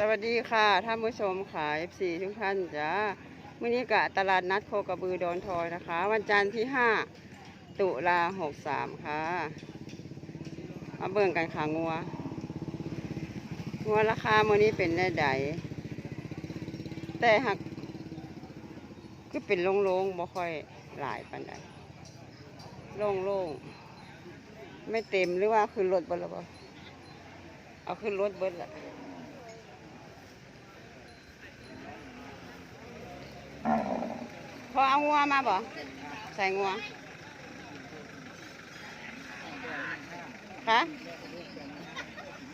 สวัสดีค่ะท่านผู้ชมค่ะ FC ทุกท่านจ้ามื่อนี้กะตลาดนัดโคกระบือดอนทอยนะคะ วันจันทร์ที่ 5 ตุลา63 ค่ะ มาเบิ่งกันค่ะงัว งัวราคามื่อนี้เป็นได้ใดแต่หักก็เป็นโล่งๆบ่ค่อยหลายปานใดโล่งๆ ไม่เต็มหรือว่าขึ้นรถเบิดแล้วบ่เอาขึ้นรถเบิดละ อเอางัวมาบ่ใส่งัวคะ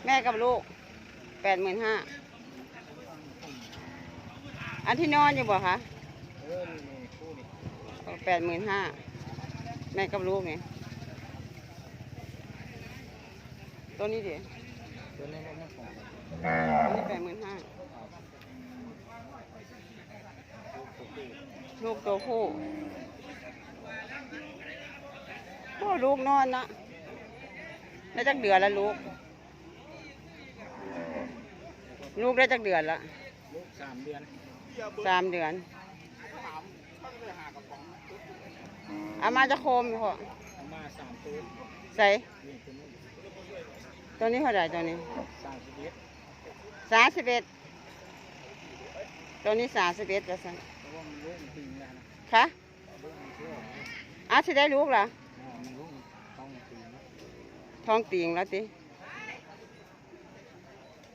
แม่กับลูกแปดหมื่นห้าอันที่นอนอยู่บ่คะแปดหมื่นห้าแม่กับลูกเนี่ตัวนี้ดิตัวนี้แปดหมื่นห้า ลูกตัวผู้พ่อลูกนอนนะได้จักเดือนแล้วลูก ลูกได้จักเดือนละลูกสามเดือนสามเดือน เอามาจะโคมพ่อเอามาสามตัวใส่นี่ตัวนี้ตัวนี้เท่าไหร่ตัวนี้สามสิบเอ็ดสามสิบเอ็ดตัวนี้สามสิบเอ็ดจะสั่งเพราะว่ามันลู คะอ้าวสิได้ลูกเหรออ่ามันลูกต้องปีนะท้องติงแล้วติ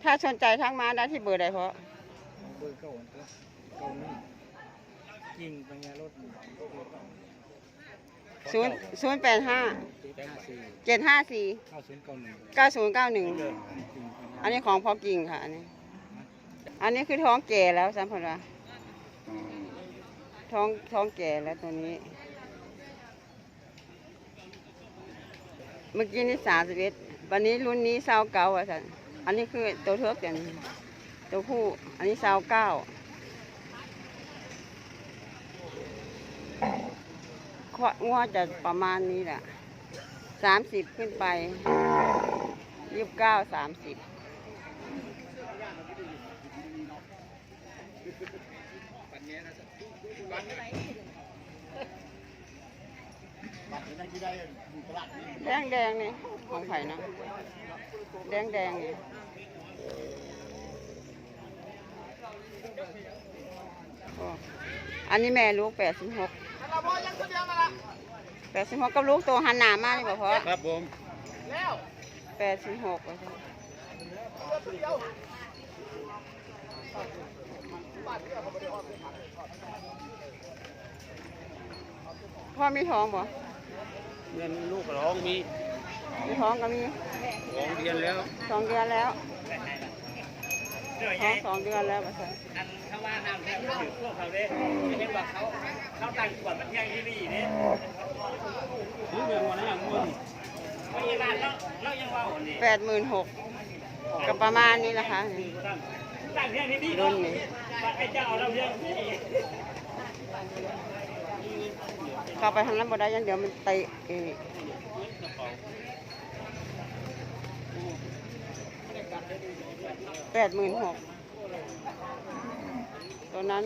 ถ้าสนใจทักมาได้ที่เบอร์ใดเพราะเบอร์เก้าตัวเก้าหนึ่งยิงปเนี่ยรถศูนย์ศูนย์แปดห้าเจ็ดห้าสี่เก้าศูนย์เก้าหนึ่งเก้าศูนย์เก้าหนึ่งอันนี้ของพอกิ่งค่ะ อันนี้ อันนี้คือท้องแก่แล้วสัมผัสว่า ท้องท้องแก่แล้วตัวนี้ เมื่อกี้นี่สามสิบเอ็ดวันนี้รุ่นนี้เศร้าเก้าอะสันอันนี้คือตัวเทิกอย่างนี้ตัวผู้ อันนี้เศร้าเก้าข้องัวจะประมาณนี้แหละสามสิบขึ้นไปยี่สิบเก้าสามสิบ แดงแดงนี่ของไผ่นะ แดงแดงนี่โอ้อันนี้แม่ลูกแปดสิบหกแปดสิบหกกับลูกตัวหันหนามากเลยบ่พอครับผมแปดสิบหกพ่อมีท้องบ่ เงินลูกร้องมีมีท้องก็มีสองเดือนแล้วสองเดือนแล้วท้องสองเดือนแล้วบ่ใช่อันเขาว่าน้ำแข็งถือพวกเขาเด้ไม่ใช่ว่าเขาเขาตั้งขวดมันยังที่นี่เนี่ยนี่เป็นหัวหน้ามึงพยาบาลเราเรายังว่าคนนี้แปดหมื่นหกก็ประมาณนี้แหละค่ะตั้งตั้งเพียงที่นี่รุ่นนี้ว่าไอ้ เข้าไปทางนั้นบ่ได้ยังเดี๋ยวมันเตะเองแปดหมื่นหกตัวนั้น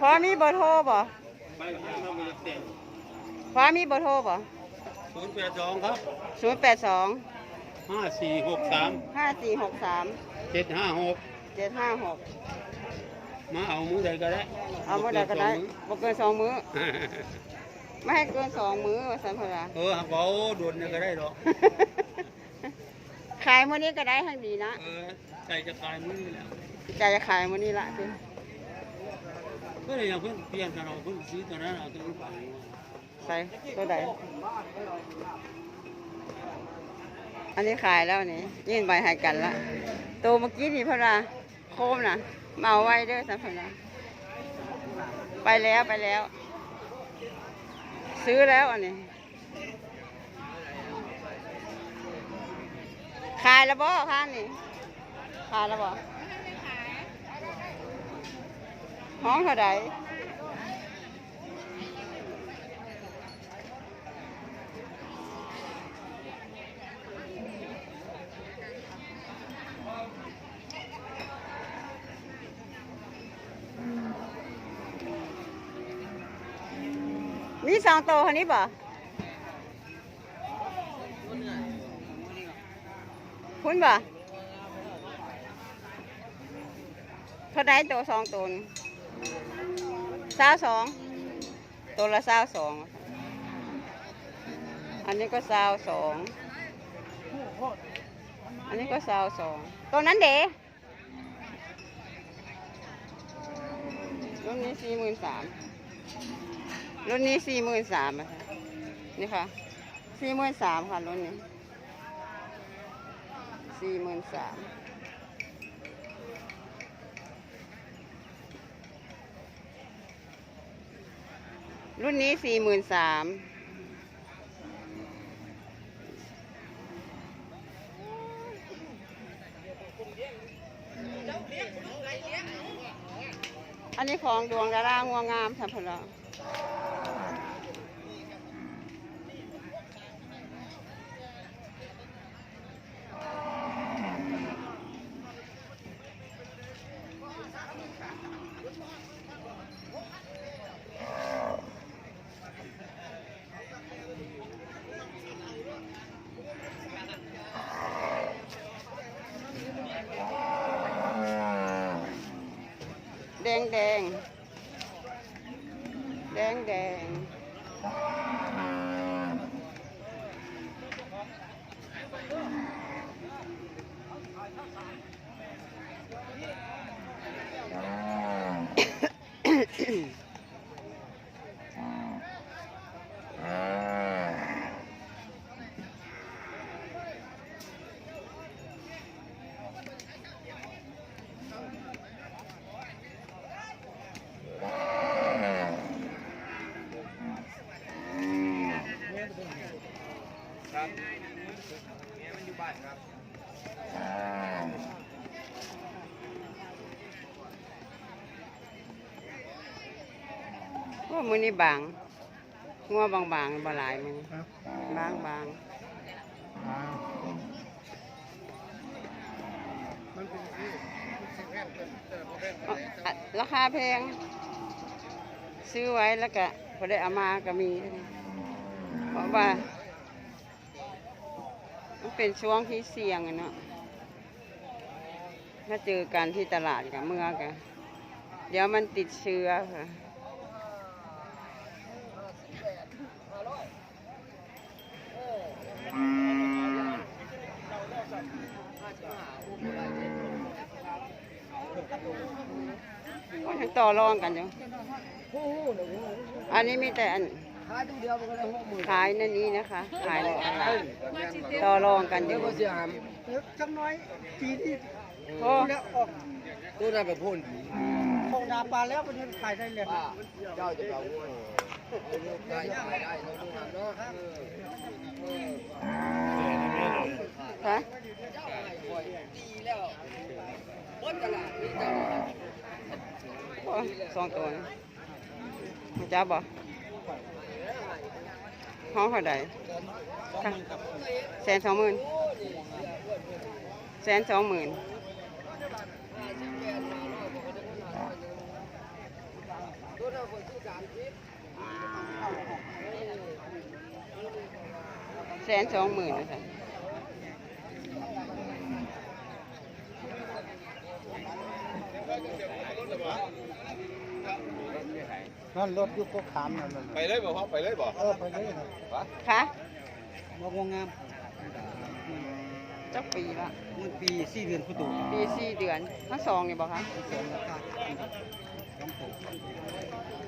พอมีเบอร์โทรบ่ ไปทำมาเต็มพอมีเบอร์โทรบ่ศูนย์แปดสองครับศูนย์แปดสองห้าสี่หกสามห้าสี่หกสามเจ็ดห้าหกเจ็ดห้าหกมาเอามือใดก็ได้ เอาเมื่อใดก็ได้บ่เกินสองมื้อ ไม่ให้เกินสองมื้อว่าสันพราเออเบาด่วนเนี่ยก็ได้หรอกขายมื้อนี้ก็ได้ทั้งดีนะ เออใจจะคลายมือแล้วใจจะขายมื้อนี้ละสิ ก็เลยยังเพิ่งเปลี่ยนกันเอาเพิ่งซื้อตัวนั้นเอาตัวนี้ไปใส่ตัวใดอันนี้ขายแล้วนี่ยื่นใบให้กันละตัวเมื่อกี้นี่พราโคมนะเอาไว้เด้อสันพราไปแล้วไปแล้ว ซื้อแล้วอันนี้ขายแล้วบ่ค่ะนี่ขายแล้วบ่ ห้องเท่าใดมีสองโตวคนนี้ป่ะคุณป่ะเท่าไดตัวสองตัว นี่สาสองตัวละสาสองอันนี้ก็สาสองอันนี้ก็สาสองตัวนั้นเด๋รุ่นนี้สี่หมื่นสามรุ่นนี้สี่หมื่นสามอะคะนี่ค่ะสี่หมื่นสามค่ะรุ่นนี้สี่หมื่นสาม รุ่นนี้สี่หมื่นสามอันนี้ของดวงดารางัวงามสัมพละ แดงแดงแดงแดง ว่ามือนี้บางงัวบางบางๆบ่หลายมือนี้ครับบางบางมันเป็นที่สิบแผ่นเป็นแต่ละแผ่นๆเอาอะราคาแพง ซื้อไว้แล้วก็พอได้เอามาก็มี เพราะว่า มันเป็นช่วงที่เสี่ยงอะเนาะถ้าเจอกันที่ตลาดกับเมื่อกันเดี๋ยวมันติดเชื้อค่ะ ก็ยังต่อ รองกันอยู่อันนี้มีแต่อันขายตัวเดียวมันก็ได้หกหมื่นขายนั่นนี้นะคะ ขายในตลาดต่อรองกันอยู่เสียหามจังน้อยปีที่โอ้แล้วออกตัวนั้นไปพ่นคงนาปลาแล้วมันจะขายได้เลยเจ้าจะเอาได้ได้ได้เราดูหันเนาะฮะดีแล้วบนตลาดนี่เจ้าโอ้ สองตัวนี่มันจับบ่ห้องเท่าใดค่แสนสองหมื่นแสนสองหมื่นแสนสองหมื่นนะคะ นั่นรถยุคก็ขามนั่นน่ะไปเลยบ่พ่อไปเลยบ่เออไปเลยครับค่ะมาวงงามจักปีละมันปีสี่เดือนพุตุปีสี่เดือนทั้งสองนี่บอกคะสองราคาสองปู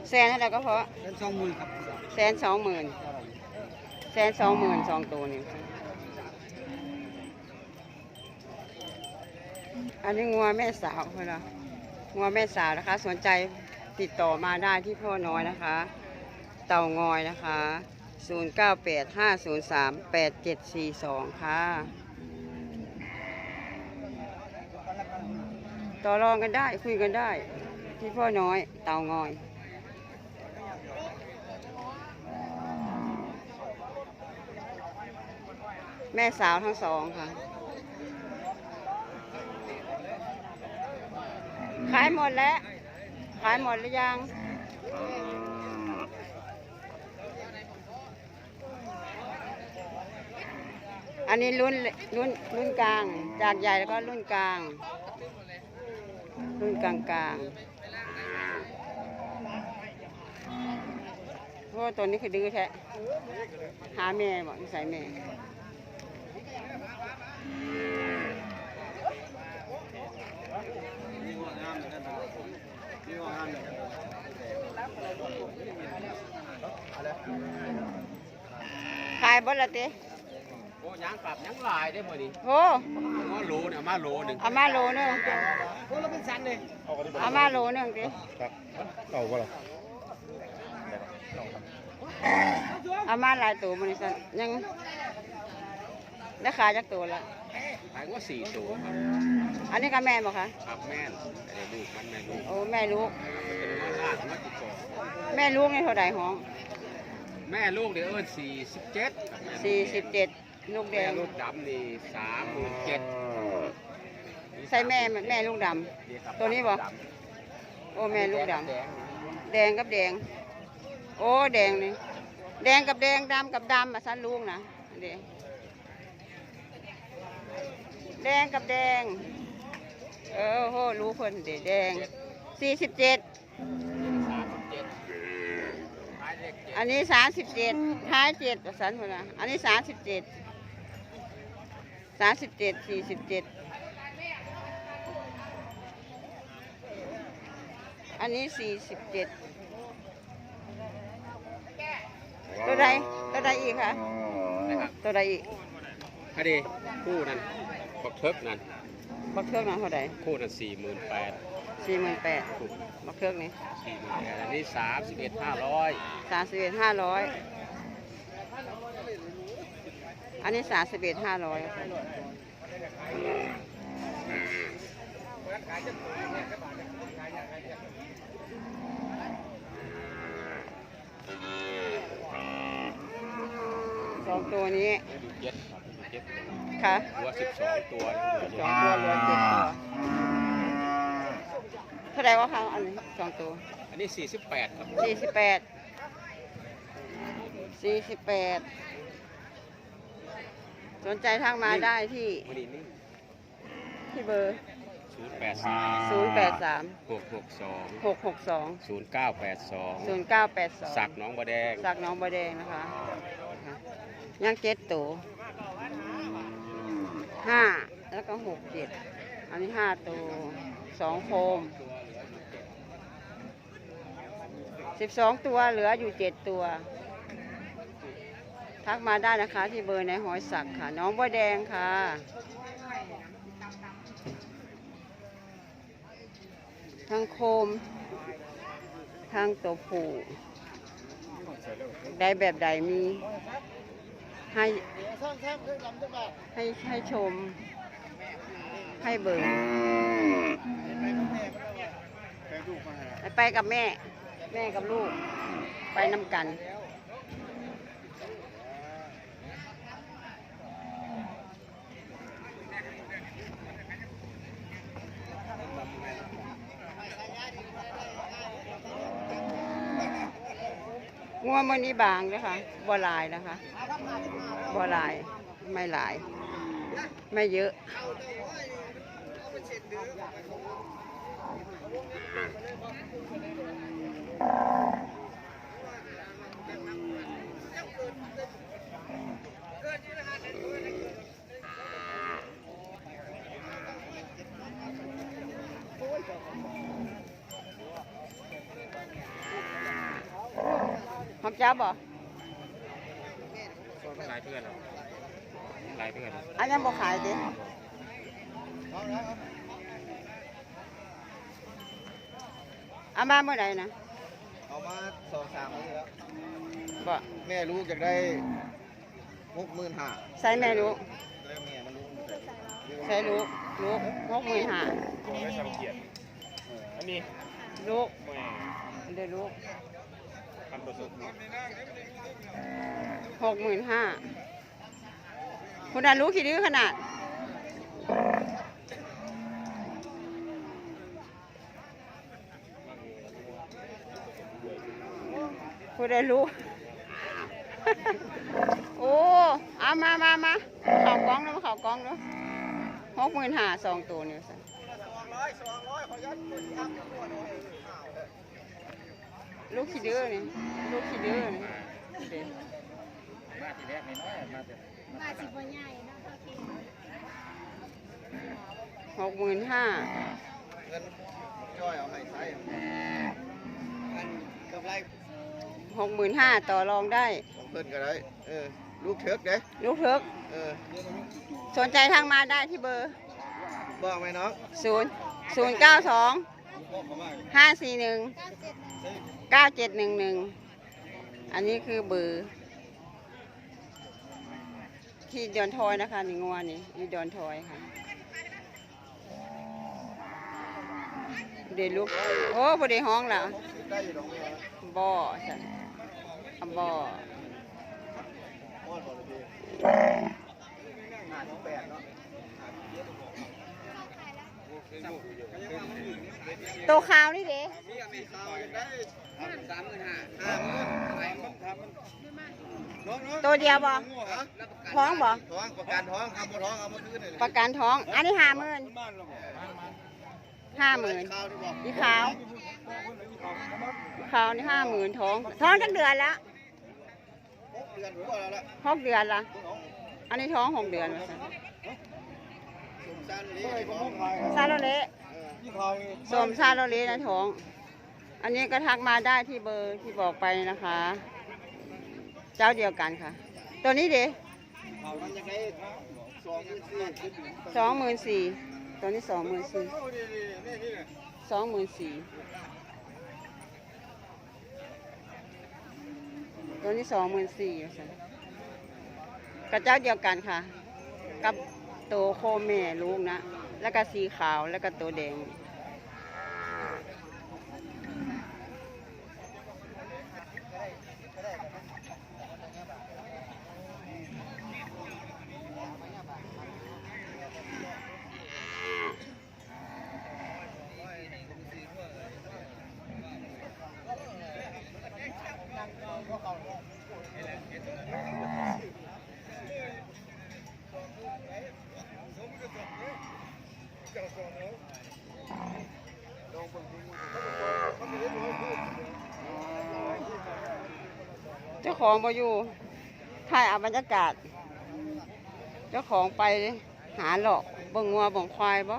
แสนอะไรก็เพราะเป็นสองหมื่นครับแสนสองหมื่นแสนสองหมื่นสองตัวนี่อันนี้งัวแม่สาวเพื่อนละงัวแม่สาวนะคะ สนใจ ติดต่อมาได้ที่พ่อน้อยนะคะ เต่างอยนะคะ 0985038742 ค่ะ ต่อรองกันได้คุยกันได้พี่พ่อน้อยเต่างอยแม่สาวทั้งสองค่ะ ขายหมดแล้ว ขายหมดหรือยังอันนี้รุ่นรุ่นรุ่นกลาง จากใหญ่แล้วก็รุ่นกลาง รุ่นกลางกลางเพราะตัวนี้คือดื้อแท้หาแม่บอกนิสัยแม่ ขายบดละติโอ้ยังปรับยังลายได้พอดีโอ้ง้อโลเนี่ยมาโลหนึ่งเอามาโลนึงโอ้เราเป็นสันเลยเอามาโลนึงติครับเต่าก็หรอเอามาหลายตัวมันสันยังได้ขายจากตัวละ ขายว่าสี่ตัวครับ อันนี้ก็แม่นบอกคะครับแม่นแต่ลูกมันแม่ลูกโอ้แม่ลูกเป็นว่าล่าของมาติดต่อแม่ลูกในเท่าไหร่ห้องแม่ลูกเดี๋ยวเอิ้นสี่สิบเจ็ดสี่สิบเจ็ดลูกแดแม่ง ลูกดำนี่สามหมื่นเจ็ดใส่แม่แม่ลูกดำ ตัวนี้บ่ โอ้แม่ลูกดำแดงแดงกับแดง โอ้แดงนี่แดงกับแดงดำกับดำมาสั้นลูกนะอันนี้ แดงกับแดง เออโหรู้เพิ่นเดแดงสี่สิบเจ็ดสามสิบเจ็ดขายเลขเจ็ดอันนี้สามสิบเจ็ดท้ายเจ็ดประสันพุ่นนะอันนี้สามสิบเจ็ดสามสิบเจ็ดสี่สิบเจ็ดอันนี้สี่สิบเจ็ดตัวใดตัวใดอีกคะนะครับตัวใดอีกคดีคู่นั้น บักเทิกนั้นบักเทือกนะเท่าใดคู่นั้นสี่หมื่นแปดสี่หมื่นแปดบักเทือกนี่สี่หมื่นแปดอันนี้สามสิบเอ็ดห้าร้อยสามสิบเอ็ดห้าร้อยอันนี้สามสิบเอ็ดห้าร้อยสองตัวนี้ดูเจ็ดครับดู เจ็ดค่ะหัวสิบสองตัวสองตัวเหลือเจ็ดตัวเท่าไหร่วะคะอันนี้สองตัว อันนี้สี่สิบแปดครับสี่สิบแปดสี่สิบแปดสนใจทักมาได้ที่วันนี้นี่ที่เบอร์ศูนย์แปดสามศูนย์แปดสามหกหกสองหกหกสองศูนย์เก้าแปดสองศูนย์เก้าแปดสองสักหน้องบะแดงสักน้องบะแดงนะคะค่ะยังเจ็ดตัว ห้าแล้วก็หกเจ็ดอันนี้ห้าตัวสองโคมสิบสองตัวเหลืออยู่เจ็ดตัว ทักมาได้นะคะที่เบอร์ในหอยสักค่ะ น้องบัวแดงค่ะทั้งโคมทั้งตัวผู้ได้แบบใดมี ให้ให้ให้ชม ให้เบิร์ไปกับแม่ แม่กับลูก ไปนำกัน งั วมันนี้บางนะคะบ่หลายนะคะบ่หลายไม่หลาย ไม่เยอะ หอมจ้าบ่หลายเพื่อนหลายเพื่อนอันยังบ่ขายดิเอามาเมื่อไหร่นะเอามาสองสามนี้แล้วบ่แม่ลูกอยากได้หกหมื่นห้าใส่แม่ลูกแล้วแม่มันลูกใส่ลูกลูกหกหมื่นห้าไม่ทำเกียรติอันนี้ลูกแม่เดี๋ยวลูกทำประสบ หกหมื่นห้าคุณอารู้กี่ดื้อขนาด คุณได้รู้ โอ้เอามามามาเข่ากล้องแล้วเข่ากล้องแล้วหกหมื่นห้าสองตัวนี่สิ ลูกขี้ดื้อนี่ลูกขี้ดื้อนี่เด็มาทีแรกน้อยมาแต่มาสิบ่ใหญ่เนาะโอเคหกหมื่นห้าเงินจ้อยเอาให้ใช้อันกำไรหกหมื่นห้าต่อรองได้ของเพิ่นก็ได้เออลูกเถิกเด้ลูกเพิกเออสนใจทางมาได้ที่เบอร์บอกไหมน้องศูนย์ศูนย์เก้าสองบอกเขามาห้าสี่หนึ่ง เก้าเจ็ดหนึ่งหนึ่งอันนี้คือเบอร์ที่ดอนทอยนะคะนี่งัวนี่นี่ดอนทอยค่ะเดลูกโอ้พอดีห้องแล้วบ่อจ้ะอ่บ่อโตขาวนี่เด้ มีอเมริกาจะได้สามหมื่นห้าห้าหมื่นอะไรมันทำมันน้องน้องตัวเดียวบ่ฮะท้องบ่ ท้องประกันท้องทำบ่ท้องเอามาคืนเลยประกันท้อง อันนี้ห้าหมื่นบ้านเราบอกห้าหมื่นข้าวที่บอกอีขาวอีขาวนี่ห้าหมื่นท้อง ท้องทั้งเดือนแล้วหกเดือนหรือว่าแล้วละหกเดือนละอันนี้ท้องหกเดือนว่าซั่นสมซันนี่ไอ้ของซาโลเละยี่ห้อนี้สวมซาโลเละนะท้อง อันนี้ก็ทักมาได้ที่เบอร์ที่บอกไปนะคะ เจ้าเดียวกันค่ะ ตัวนี้เด้เขามันยังไงสองหมื่นสี่ตัวนี้สองหมื่นสี่นี่นี่นี่นี่สองหมื่นสี่ตัวนี้สองหมื่นสี่กับเจ้าเดียวกันค่ะ กับตัวโคแม่ลูกนะ แล้วก็สีขาวแล้วก็ตัวแดง ของมาอยู่ถ่ายเอาบรรยากาศ เจ้าของไปหาหลอกเบิ่งงัวเบิ่งควายบ่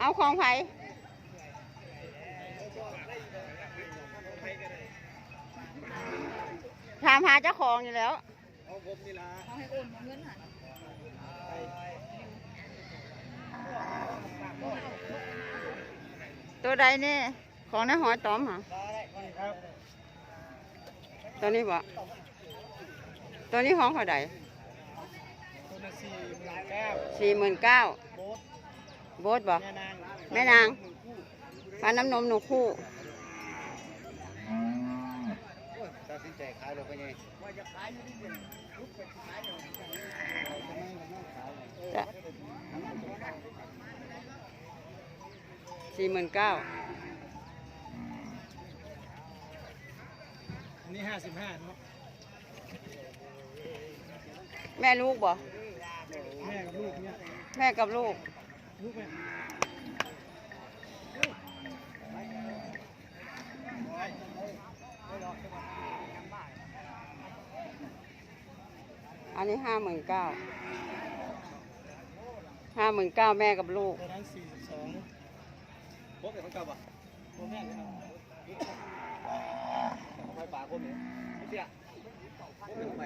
เอาของไผถามหาเจ้าของอยู่แล้วเอาผมนี่ละเอาให้โอนเงินหันตัวใดนี่ของน้าหอยตอมหรอครับตัวนี้บ่ตัวนี้ของเขาใดตัวละสี่หมื่นเก้าสี่หมื่นเก้า โบ๊ทโบสบ่แม่นางแม่นางปลาน้ำนมหนูคู่ตัดสินใจขายเลยไปไงจ้ะสี่หมื่นเก้าอันนี้ห้าสิบห้าเนาะแม่ลูกบ่แม่กับลูกเนี่ยแม่กับลูกลูกแม่ อันนี้ห้าหมื่นเก้าห้าหมื่นเก้าแม่กับลูกตัวนั้นสี่สิบสองโบ๊ทเป็นคนเก่าป่ะโบ๊ทแม่เลยครับไปป่าคนนี้เสียคนไห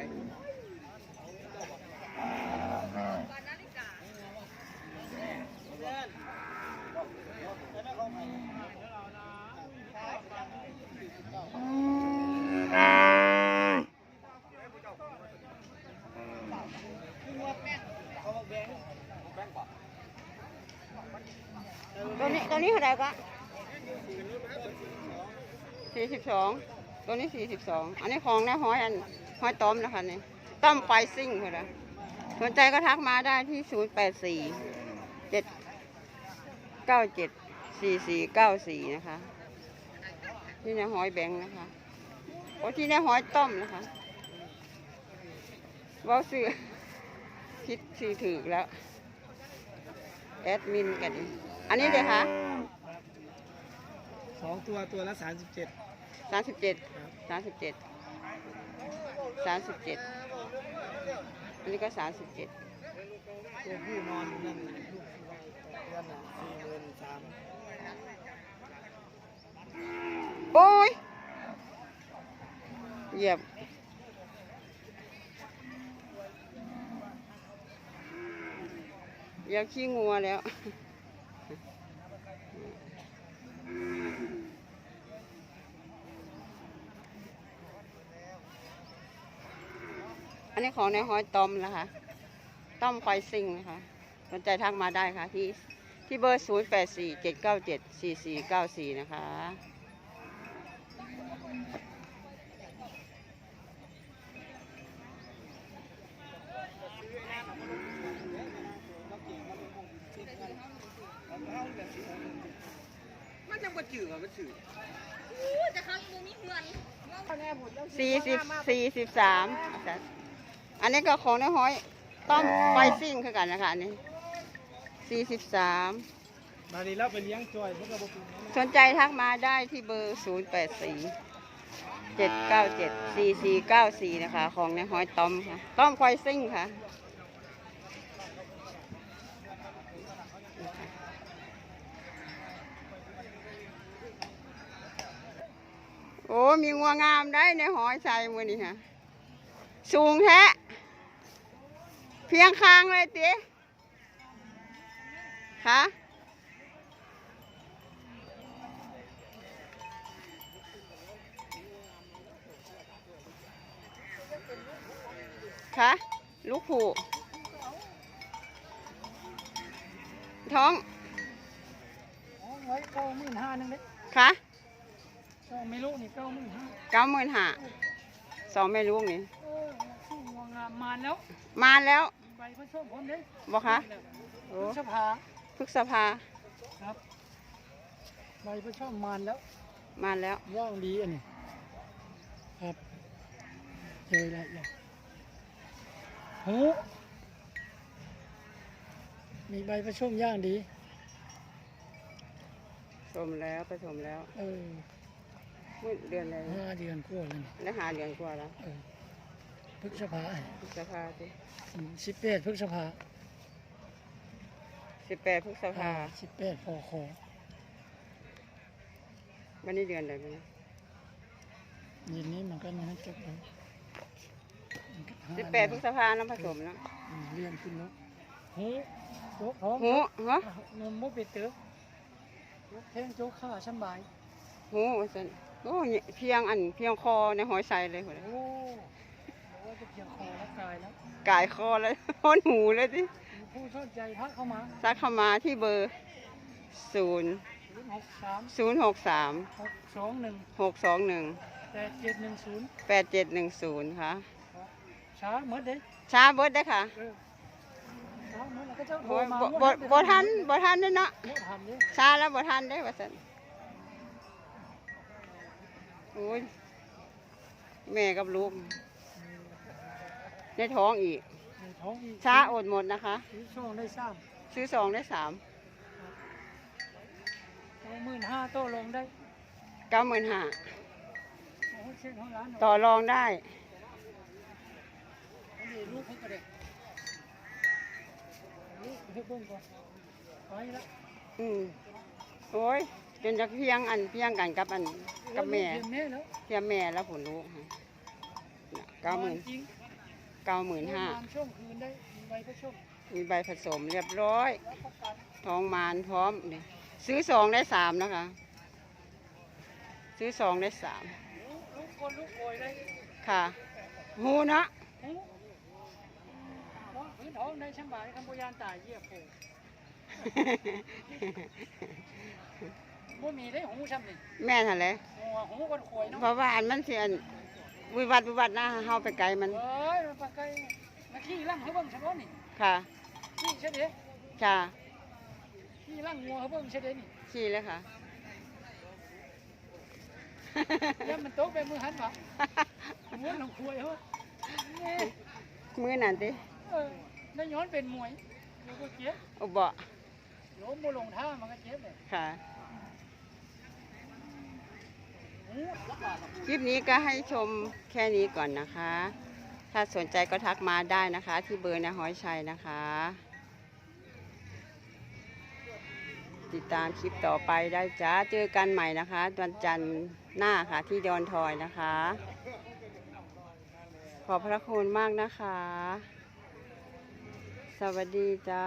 นตัวนี้ตัวนี้เท่าไหร่ก็สี่สิบสองตัวนี้สี่สิบสองอันนี้ของนะห้อยอันห้อยต้อมนะคะนี่ต้อมไฟซิ่งเหรอสนใจก็ทักมาได้ที่ศูนย์แปดสี่เจ็ดเก้าเจ็ดสี่สี่เก้าสี่นะคะที่ในห้อยแบงค์นะคะ อ้ที่ในห้อยต้อมนะคะเว่าซื้อคิดซื้อถือแล้ว แอดมินกันดิอันนี้เลยค่ะสองตัวตัวละสามสิบเจ็ดสามสิบเจ็ดสามสิบเจ็ดสามสิบเจ็ดอันนี้ก็สามสิบเจ็ดตัวผู้นอนอยู่นั่นน่ะลูกเดือนน่ะสี่หมื่นสามโอ้ย เหยียบเหยียบขี้งัวแล้วอันนี้ของในห้อยต้อมนะคะต้อมไฟซิงนะคะ สนใจทักมาได้ค่ะที่ที่เบอร์ 0 8 4 7 9 7 4 4 9 4 นะคะ มันยังกระจืดอะมันจืดแต่เขาอยู่มีเงินสี่สิบสี่สิบสามอันนี้ก็ของในห้อย ต้อมไฟซิ่งคือกันนะคะอันนี้สี่สิบสามมาดีแล้วไปเลี้ยงจอยพวกกระบอกสนใจทักมาได้ที่เบอร์0 8 4 7 9 7 4 4 9 4นะคะ ของในห้อยต้อมค่ะ ต้อมไฟซิ่งค่ะ อ้มีงัวงามได้ในหอยใส่มือนี่ค่ะสูงแท้เพียงคางเลยเตี้ยค่ะคะลูกผูท้องไว้เก้าหมื่นห้านึงเด้คะ เก้าไม่รู้นี่เก้าหมื่นห้าเก้าหมื่นห้าสองแม่ลูกนี่เออสู้งวงามมาแล้วมาแล้วใบพระโชคผมเด้บอกคะโอ้สภาพฤกษภาครับใบพระโชคมานแล้วมาแล้วย่างดีอันนี้ครับเจอแล้วเลยโหมีใบพระโชคย่างดี ชมแล้วไปชมแล้ว เออ มืดเดือนอะไรห้าเดือนกว่าแล้วนี่แล้วหาเดือนกว่าแล้วเออพฤษภาพฤษภาสิสิบแปดพฤษภาสิบแปดพฤษภาสิบแปดพอคอวันนี้เดือนอะไรบ้างยินนี้มันก็ยังจบแล้วมันก็ห้าสิบแปดพฤษภาน้ำผสมแล้วอืมเรียนขึ้นแล้วเฮ้โจ๊กท้องหูเหรอนมมุกเป็ดเต๋อเท่งโจ๊กข้าช่ำบาย หูว่าซั่น โอ้ยเพียงอันเพียงคอในหอยใส่เลยคนโอ้บอกว่าจะเพียงคอและกายแล้วกายคอเลยห้อนหูเลยสิมีผู้ชอบใจพักเข้ามาซักเข้ามาที่เบอร์ศูนย์ศูนย์หกสามศูนย์หกสามหกสองหนึ่งหกสองหนึ่งแปดเจ็ดหนึ่งศูนย์แปดเจ็ดหนึ่งศูนย์ค่ะช้าเหมือนเด้ช้าเบิดได้อค่ะเออช้าเหมือนแล้วก็เจ้าโทรโอ้ยมาบ่บ่บ่ทันบ่ทันเด้อเนาะบ่ทันเด้ช้าแล้วบ่ทันได้อว่าซั่น โอ้ยแม่กับลูก ในท้องอีก ในท้องอีกช้าอดหมดนะคะ ซื้อช่องได้สามซื้อสองได้สามสองหมื่นห้าโต้ลงได้เก้าหมื่นห้าโอ้เช็คของร้านต่อรองได้นี่ลูกเขาก็ได้ลูกให้เบิ่งก่อนไปแล้วอืมโอ้ยจนจะเพียงอันเพียงกันกับอันเออ กับแม่เทียมแม่แล้วเทียมแม่แล้วผลลูกค่ะเก้าหมื่นจริงเก้าหมื่นห้าประมณช่วงคืนได้มีใบพระช่วงมีใบผสมเรียบร้อยรับประกันทองมานพร้อมนี่ซื้อสองได้สามนะคะ ซื้อสองได้สามลูกคนลูกโอยได้ค่ะหูเนาะหูเนาะพื้นท้องได้ช่างบายคำพยานตายเยี่ยโผ บ่มีได้หูช่ำนี่แม่ทันเลยหัวหูคนควยเนาะเพราะว่าอันมันเสียนวิวัฒน์วิวัฒน์นะเฮาไปไกลมันเอ้ยมันปากไก่มาขี้ล่างเขาเบิ่งเฉพาะนี่ค่ะขี้เฉยค่ะขี้ล่างงัวเขาเบิ่งเฉยนี่ชี้เลยค่ะ แล้วมันตกไปมือหันปะม้วนลงควยเหรอแม่มือนั่นติเออได้ย้อนเป็นมวยเดี๋ยวก็เจ็บอุบะล้มโมลงท่ามันก็เจ็บเลยค่ะ หู คลิปนี้ก็ให้ชมแค่นี้ก่อนนะคะ ถ้าสนใจก็ทักมาได้นะคะ ที่เบอร์นาหอยชัยนะคะ ติดตามคลิปต่อไปได้จ้าเจอกันใหม่นะคะวันจันทร์หน้าค่ะที่ดอนทอยนะคะ ขอบพระคุณมากนะคะ สวัสดีจ้า